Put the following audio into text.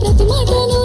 ప్రతి మాటను